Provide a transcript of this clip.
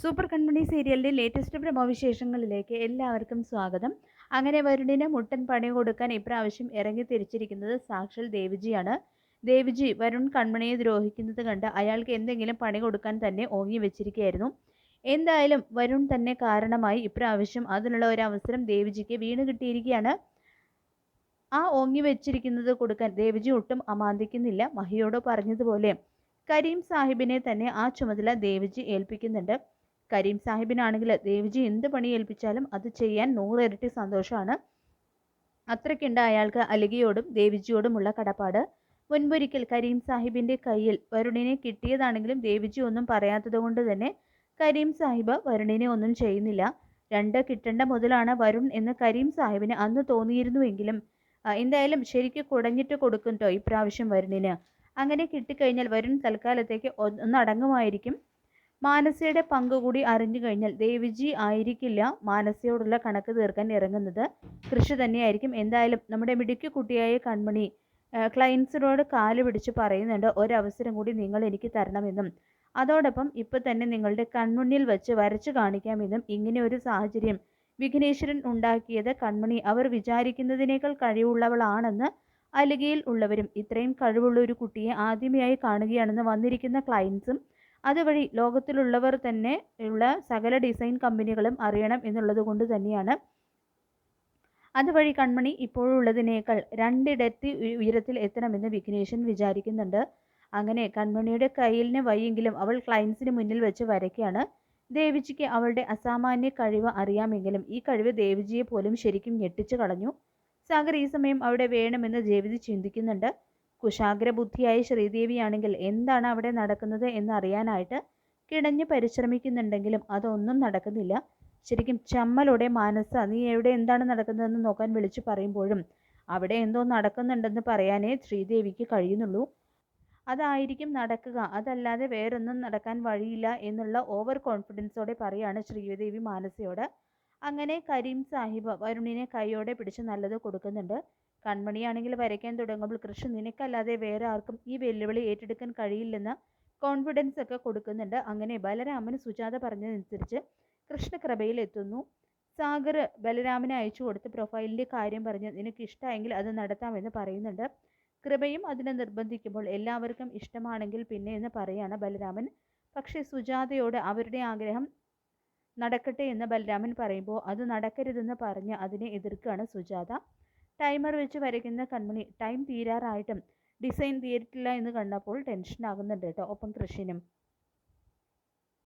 Super കൺമണി സീരിയലിന്റെ latest പ്രമോവിശേഷങ്ങളിലേക്ക് എല്ലാവർക്കും സ്വാഗതം. അങ്ങനെ വരുണിന് മുട്ടൻ പണി കൊടുക്കാൻ ഇപ്രാവശ്യം ഇറങ്ങി തിരിച്ചിരിക്കുന്നത് സാക്ഷൽ ദേവിജിയാണ്. ദേവിജി വരുൺ കൺമണിയെ ദ്രോഹിക്കുന്നത് കണ്ട് അയാൾക്ക് എന്തെങ്കിലും പണി കൊടുക്കാൻ തന്നെ ഓങ്ങി വെച്ചിരിക്കുകയായിരുന്നു. എന്തായാലും വരുൺ തന്നെ കാരണമായി ഇപ്രാവശ്യം അതിനുള്ള ഒരു അവസരം ദേവിജിക്ക് വീണ് കിട്ടിയിരിക്കുകയാണ്. ആ ഓങ്ങി വെച്ചിരിക്കുന്നത് കൊടുക്കാൻ ദേവിജി ഒട്ടും അമാന്തിക്കുന്നില്ല മഹിയോട് പറഞ്ഞതുപോലെ. കരീം സാഹിബിനെ തന്നെ ആ ചുമതല ദേവിജി ഏൽപ്പിക്കുന്നുണ്ട്. കരീം സാഹിബിനാണെങ്കിൽ ദേവിജി എന്ത് പണി ഏൽപ്പിച്ചാലും അത് ചെയ്യാൻ നൂറിരട്ടി സന്തോഷമാണ്. അത്രയ്ക്കുണ്ട് അയാൾക്ക് അലികയോടും ദേവിജിയോടുമുള്ള കടപ്പാട്. മുൻപൊരിക്കൽ കരീം സാഹിബിന്റെ കയ്യിൽ വരുണിനെ കിട്ടിയതാണെങ്കിലും ദേവിജി ഒന്നും പറയാത്തത് കൊണ്ട് തന്നെ കരീം സാഹിബ് വരുണിനെ ഒന്നും ചെയ്യുന്നില്ല. രണ്ട് കിട്ടേണ്ട മുതലാണ് വരുൺ എന്ന് കരീം സാഹിബിന് അന്ന് തോന്നിയിരുന്നുവെങ്കിലും എന്തായാലും ശരിക്ക് കുടഞ്ഞിട്ട് കൊടുക്കും കേട്ടോ ഇപ്രാവശ്യം വരുണിന്. അങ്ങനെ കിട്ടിക്കഴിഞ്ഞാൽ വരുൺ തൽക്കാലത്തേക്ക് ഒന്നടങ്ങുമായിരിക്കും മാനസയുടെ പങ്ക് കൂടി അറിഞ്ഞു കഴിഞ്ഞാൽ ദേവിജി ആയിരിക്കില്ല മാനസയോടുള്ള കണക്ക് തീർക്കാൻ ഇറങ്ങുന്നത്. കൃഷി തന്നെയായിരിക്കും. എന്തായാലും നമ്മുടെ മിടുക്കി കുട്ടിയായ കൺമണി ക്ലയൻസിനോട് കാൽ പിടിച്ച് പറയുന്നുണ്ട് ഒരവസരം കൂടി നിങ്ങൾ എനിക്ക് തരണമെന്നും. അതോടൊപ്പം ഇപ്പം തന്നെ നിങ്ങളുടെ കൺമുന്നിൽ വെച്ച് വരച്ചു കാണിക്കാമെന്നും ഇങ്ങനെ ഒരു സാഹചര്യം വിഘ്നേശ്വരൻ ഉണ്ടാക്കിയത് കൺമണി. അവർ വിചാരിക്കുന്നതിനേക്കാൾ കഴിവുള്ളവളാണെന്ന് അലികയിൽ ഉള്ളവരും ഇത്രയും കഴിവുള്ള ഒരു കുട്ടിയെ ആദ്യമായി കാണുകയാണെന്ന് വന്നിരിക്കുന്ന ക്ലയൻസും അതുവഴി ലോകത്തിലുള്ളവർ തന്നെ ഉള്ള സകല ഡിസൈൻ കമ്പനികളും അറിയണം എന്നുള്ളത് കൊണ്ട് തന്നെയാണ്. അതുവഴി കൺമണി ഇപ്പോഴുള്ളതിനേക്കാൾ രണ്ടിടത്തി ഉയരത്തിൽ എത്തണമെന്ന് വിഘ്നേശൻ വിചാരിക്കുന്നുണ്ട്. അങ്ങനെ കൺമണിയുടെ കയ്യിലിന് വയ്യെങ്കിലും അവൾ ക്ലയൻസിന് മുന്നിൽ വെച്ച് വരയ്ക്കുകയാണ്. ദേവിജിക്ക് അവളുടെ അസാമാന്യ കഴിവ് അറിയാമെങ്കിലും ഈ കഴിവ് ദേവിജിയെ പോലും ശരിക്കും ഞെട്ടിച്ചു കളഞ്ഞു. സാഗർ ഈ സമയം അവിടെ വേണമെന്ന് ദേവിജി ചിന്തിക്കുന്നുണ്ട്. കുശാഗ്രബുദ്ധിയായ ശ്രീദേവിയാണെങ്കിൽ എന്താണ് അവിടെ നടക്കുന്നത് എന്നറിയാനായിട്ട് കിടഞ്ഞു പരിശ്രമിക്കുന്നുണ്ടെങ്കിലും അതൊന്നും നടക്കുന്നില്ല. ശരിക്കും ചമ്മലോടെ മാനസ നീ എവിടെ എന്താണ് നടക്കുന്നതെന്ന് നോക്കാൻ വിളിച്ചു പറയുമ്പോഴും അവിടെ എന്തോ നടക്കുന്നുണ്ടെന്ന് പറയാനേ ശ്രീദേവിക്ക് കഴിയുന്നുള്ളൂ. അതായിരിക്കും നടക്കുക. അതല്ലാതെ വേറൊന്നും നടക്കാൻ വഴിയില്ല എന്നുള്ള ഓവർ കോൺഫിഡൻസോടെ പറയാണ് ശ്രീദേവി മാനസയോട്. അങ്ങനെ കരീം സാഹിബ് വരുണിനെ കൈയോടെ പിടിച്ച് നല്ലത് കൊടുക്കുന്നുണ്ട്. കൺമണിയാണെങ്കിൽ വരയ്ക്കാൻ തുടങ്ങുമ്പോൾ കൃഷ്ണ നിനക്കല്ലാതെ വേറെ ആർക്കും ഈ വെല്ലുവിളി ഏറ്റെടുക്കാൻ കഴിയില്ലെന്ന കോൺഫിഡൻസ് ഒക്കെ കൊടുക്കുന്നുണ്ട്. അങ്ങനെ ബലരാമൻ സുജാത പറഞ്ഞതനുസരിച്ച് കൃഷ്ണകൃപയിൽ എത്തുന്നു സാഗർ ബലരാമനെ അയച്ചു കൊടുത്ത് പ്രൊഫൈലിന്റെ കാര്യം പറഞ്ഞ് നിനക്ക് ഇഷ്ടമായെങ്കിൽ അത് നടത്താമെന്ന് പറയുന്നുണ്ട്. കൃപയും അതിനെ നിർബന്ധിക്കുമ്പോൾ എല്ലാവർക്കും ഇഷ്ടമാണെങ്കിൽ പിന്നെ എന്ന് പറയാണ് ബലരാമൻ. പക്ഷേ സുജാതയോട് അവരുടെ ആഗ്രഹം നടക്കട്ടെ എന്ന് ബലരാമൻ പറയുമ്പോൾ അത് നടക്കരുതെന്ന് പറഞ്ഞ് അതിനെ എതിർക്കുകയാണ് സുജാത. ടൈമർ വെച്ച് വരയ്ക്കുന്ന കൺമണി ടൈം തീരാറായിട്ടും. ഡിസൈൻ തീരിട്ടില്ല എന്ന് കണ്ടപ്പോൾ ടെൻഷൻ ആകുന്നുണ്ട് കേട്ടോ ഒപ്പം കൃഷിനും.